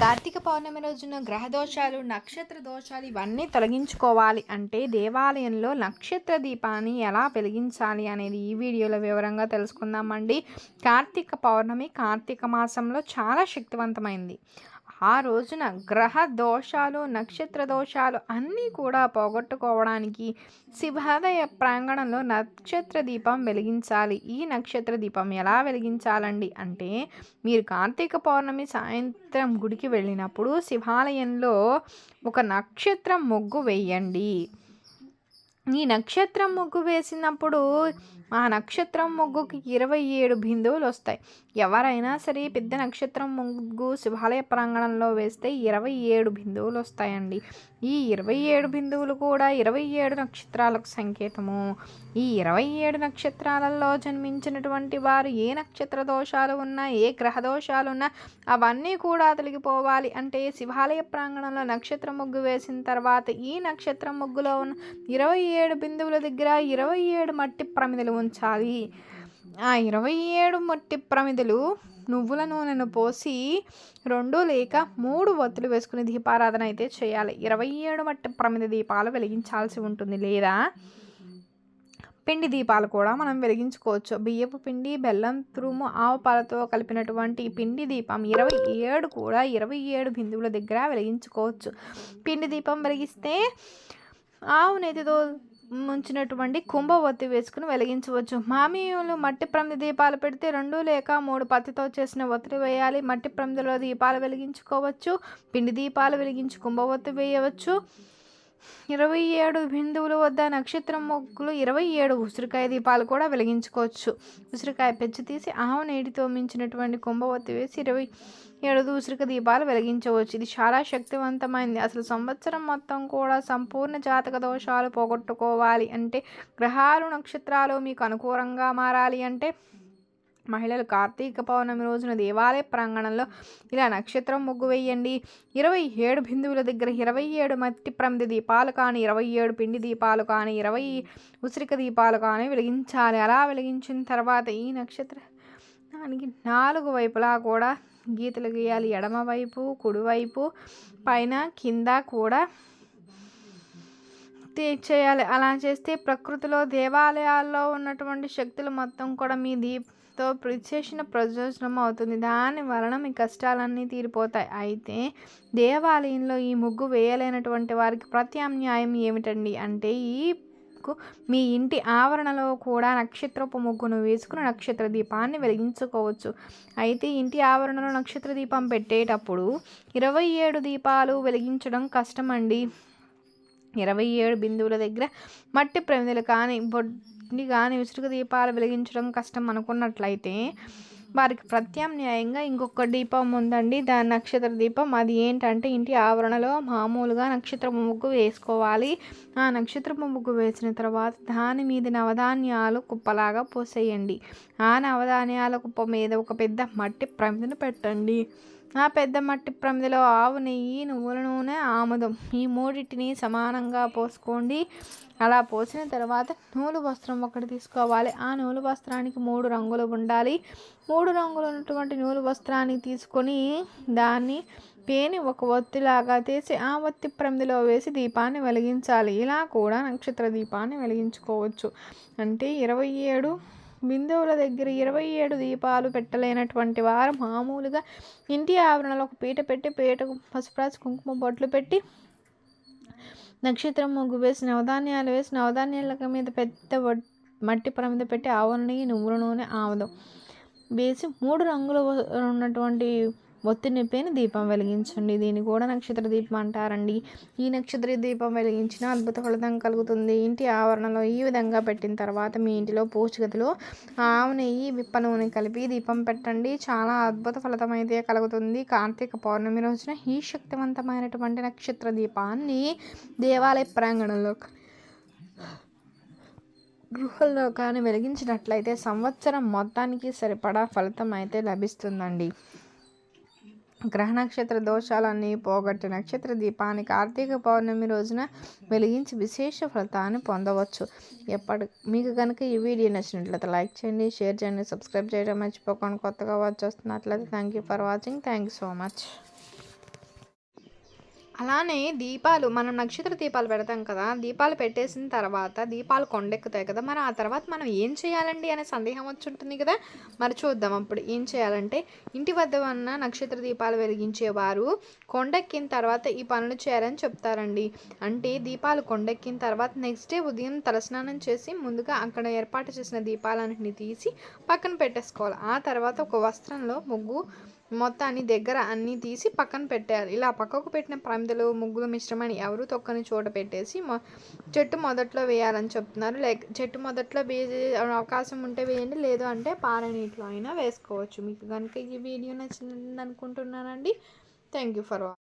కార్తీక పౌర్ణమి రోజున గ్రహ దోషాలు నక్షత్ర దోషాలు ఇవన్నీ తొలగించుకోవాలి అంటే దేవాలయంలో నక్షత్ర దీపాన్ని ఎలా వెలిగించాలి అనేది ఈ వీడియోలో వివరంగా తెలుసుకుందామండి. కార్తీక పౌర్ణమి కార్తీక మాసంలో చాలా శక్తివంతమైంది. ఆ రోజున గ్రహ దోషాలు నక్షత్ర దోషాలు అన్నీ కూడా పోగొట్టుకోవడానికి శివాలయ ప్రాంగణంలో నక్షత్ర దీపం వెలిగించాలి. ఈ నక్షత్ర దీపం ఎలా వెలిగించాలండి అంటే మీరు కార్తీక పౌర్ణమి సాయంత్రం గుడికి వెళ్ళినప్పుడు శివాలయంలో ఒక నక్షత్రం ముగ్గు వేయండి. ఈ నక్షత్రం ముగ్గు వేసినప్పుడు ఆ నక్షత్రం ముగ్గుకి ఇరవై ఏడు బిందువులు వస్తాయి. ఎవరైనా సరే పెద్ద నక్షత్రం ముగ్గు శివాలయ ప్రాంగణంలో వేస్తే ఇరవై ఏడు బిందువులు వస్తాయండి. ఈ ఇరవై ఏడు బిందువులు కూడా ఇరవై ఏడు నక్షత్రాలకు సంకేతము. ఈ ఇరవై ఏడు నక్షత్రాలలో జన్మించినటువంటి వారు ఏ నక్షత్ర దోషాలు ఉన్నా ఏ గ్రహ దోషాలు ఉన్నా అవన్నీ కూడా తొలగిపోవాలి. అంటే శివాలయ ప్రాంగణంలో నక్షత్ర ముగ్గు వేసిన తర్వాత ఈ నక్షత్రం ముగ్గులో ఉన్న ఇరవై ఏడు బిందువుల దగ్గర ఇరవై ఏడు మట్టి ప్రమిదలు ఉంచాలి. ఆ ఇరవై ఏడు మట్టి ప్రమిదలు నువ్వుల నూనెను పోసి రెండు లేక మూడు ఒత్తులు వేసుకుని దీపారాధన అయితే చేయాలి. ఇరవై ఏడు మట్టి ప్రమిద దీపాలు వెలిగించాల్సి ఉంటుంది లేదా? పిండి దీపాలు కూడా మనం వెలిగించుకోవచ్చు. బియ్యపు పిండి బెల్లం తురుము ఆవు పాలతో కలిపినటువంటి పిండి దీపం ఇరవై ఏడు కూడా ఇరవై ఏడు బిందువుల దగ్గర వెలిగించుకోవచ్చు. పిండి దీపం వెలిగిస్తే ఆవు నెతితో ముంచినటువంటి కుంభ ఒత్తి వేసుకుని వెలిగించవచ్చు. మామీయులు మట్టి ప్రమిద దీపాలు పెడితే రెండు లేక మూడు పత్తితో చేసిన ఒత్తిడి వేయాలి. మట్టి ప్రమిదలో దీపాలు వెలిగించుకోవచ్చు. పిండి దీపాలు వెలిగించి కుంభ ఒత్తి వేయవచ్చు. ఇరవై ఏడు బిందువుల వద్ద నక్షత్రం మొగ్గులు ఇరవై ఏడు ఉసిరికాయ దీపాలు కూడా వెలిగించుకోవచ్చు. ఉసిరికాయ పెచ్చు తీసి ఆవు నీటితో మించినటువంటి కుంభవత్తి వేసి ఇరవై ఏడు ఉసిరిక దీపాలు వెలిగించవచ్చు. ఇది చాలా శక్తివంతమైంది. అసలు సంవత్సరం మొత్తం కూడా సంపూర్ణ జాతక దోషాలు పోగొట్టుకోవాలి అంటే గ్రహాలు నక్షత్రాలు మీకు అనుకూలంగా మారాలి అంటే మహిళలు కార్తీక పౌర్ణమి రోజున దేవాలయ ప్రాంగణంలో ఇలా నక్షత్రం ముగ్గు వేయండి. ఇరవై ఏడు బిందువుల దగ్గర ఇరవై ఏడు మట్టి ప్రమిది దీపాలు కానీ ఇరవై ఏడు పిండి దీపాలు కానీ ఇరవై ఉసిరిక దీపాలు కానీ వెలిగించాలి. అలా వెలిగించిన తర్వాత ఈ నక్షత్ర దానికి నాలుగు వైపులా కూడా గీతలు గీయాలి. ఎడమవైపు కుడివైపు పైన కింద కూడా చేయాలి అలా చేస్తే ప్రకృతిలో దేవాలయాల్లో ఉన్నటువంటి శక్తులు మొత్తం కూడా మీ దీపంతో చేసిన ప్రయోజనం అవుతుంది. దాని వలన మీ కష్టాలన్నీ తీరిపోతాయి. అయితే దేవాలయంలో ఈ ముగ్గు వేయలేనటువంటి వారికి ప్రత్యామ్నాయం ఏమిటండి? అంటే ఈ మీ ఇంటి ఆవరణలో కూడా నక్షత్రపు ముగ్గును వేసుకుని నక్షత్ర దీపాన్ని వెలిగించుకోవచ్చు. అయితే ఇంటి ఆవరణలో నక్షత్ర దీపం పెట్టేటప్పుడు ఇరవై ఏడు దీపాలు వెలిగించడం కష్టమండి. ఇరవై ఏడు బిందువుల దగ్గర మట్టి ప్రమిదలు కానీ బొడ్డి కానీ విసురుక దీపాలు వెలిగించడం కష్టం అనుకున్నట్లయితే వారికి ప్రత్యామ్నాయంగా ఇంకొక దీపం ఉందండి. దాని నక్షత్ర దీపం. అది ఏంటంటే ఇంటి ఆవరణలో మామూలుగా నక్షత్ర ముగ్గు వేసుకోవాలి. ఆ నక్షత్ర ముగ్గు వేసిన తర్వాత దాని మీద నవధాన్యాలు కుప్పలాగా పోసేయండి. ఆ నవధాన్యాల కుప్ప మీద ఒక పెద్ద మట్టి ప్రమిదను పెట్టండి. ఆ పెద్ద మట్టి ప్రమిదలో ఆవు నెయ్యి నువ్వుల నూనె ఆముదం ఈ మూడింటిని సమానంగా పోసుకోండి. అలా పోసిన తర్వాత నూలు వస్త్రం ఒకటి తీసుకోవాలి. ఆ నూలు వస్త్రానికి మూడు రంగులు ఉండాలి. మూడు రంగులు ఉన్నటువంటి నూలు వస్త్రాన్ని తీసుకొని దాన్ని పేని ఒక ఒత్తిలాగా తీసి ఆ ఒత్తి ప్రమిదిలో వేసి దీపాన్ని వెలిగించాలి. ఇలా కూడా నక్షత్ర దీపాన్ని వెలిగించుకోవచ్చు. అంటే ఇరవై ఏడు బిందువుల దగ్గర ఇరవై ఏడు దీపాలు పెట్టలేనటువంటి వారు మామూలుగా ఇంటి ఆవరణలో ఒక పీట పెట్టి పీటకు పసుపురాజు కుంకుమ బొట్లు పెట్టి నక్షత్రం ముగ్గు వేసి నవధాన్యాలు వేసి నవధాన్యాల మీద పెద్ద మట్టి ప్రమిద పెట్టి ఆవులని నువ్వుల నూనె ఆముదం. వేసి మూడు రంగులు ఉన్నటువంటి ఒత్తి పైన దీపం వెలిగించండి. దీన్ని కూడా నక్షత్ర దీపం అంటారండి. ఈ నక్షత్ర దీపం వెలిగించిన అద్భుత ఫలితం కలుగుతుంది. ఇంటి ఆవరణలో ఈ విధంగా పెట్టిన తర్వాత మీ ఇంటిలో పూచగదిలో ఆవు నెయ్యి విప్ప నూనె కలిపి దీపం పెట్టండి. చాలా అద్భుత ఫలితం అయితే కలుగుతుంది. కార్తీక పౌర్ణమి రోజున ఈ శక్తివంతమైనటువంటి నక్షత్ర దీపాన్ని దేవాలయ ప్రాంగణంలో గృహంలో కానీ వెలిగించినట్లయితే సంవత్సరం మొత్తానికి సరిపడా ఫలితం అయితే లభిస్తుందండి. గ్రహ నక్షత్ర దోషాలన్నీ పోగొట్టి నక్షత్ర దీపాన్ని కార్తీక పౌర్ణమి రోజున వెలిగించి విశేష ఫలితాన్ని పొందవచ్చు. ఎప్పటి మీకు కనుక ఈ వీడియో నచ్చినట్లయితే లైక్ చేయండి షేర్ చేయండి సబ్స్క్రైబ్ చేయడం మర్చిపోకుండా కొత్తగా వచ్చి వస్తున్నట్లయితే thank you for watching thank you so much అలానే దీపాలు మనం నక్షత్ర దీపాలు పెడతాం కదా దీపాలు పెట్టేసిన తర్వాత దీపాలు కొండెక్కుతాయి కదా మరి ఆ తర్వాత మనం ఏం చేయాలండి అనే సందేహం వచ్చి ఉంటుంది కదా? మరి చూద్దాం అప్పుడు ఏం చేయాలంటే ఇంటి వద్ద ఉన్న నక్షత్ర దీపాలు వెలిగించేవారు కొండెక్కిన తర్వాత ఈ పనులు చేయాలని చెప్తారండి. అంటే దీపాలు కొండెక్కిన తర్వాత నెక్స్ట్ డే ఉదయం తలస్నానం చేసి ముందుగా అక్కడ ఏర్పాటు చేసిన దీపాలన్నింటినీ తీసి పక్కన పెట్టేసుకోవాలి. ఆ తర్వాత ఒక వస్త్రంలో ముగ్గు మొత్తాన్ని దగ్గర అన్నీ తీసి పక్కన పెట్టారు. ఇలా పక్కకు పెట్టిన ప్రమిదలు ముగ్గుల మిశ్రమాన్ని ఎవరు తొక్కని చోట పెట్టేసి మొ చెట్టు మొదట్లో వేయాలని చెప్తున్నారు. లైక్ చెట్టు మొదట్లో వేసే అవకాశం ఉంటే వేయండి లేదు అంటే పారనీటిలో అయినా వేసుకోవచ్చు. మీకు కనుక ఈ వీడియో నచ్చింది అనుకుంటున్నానండి. Thank you for watching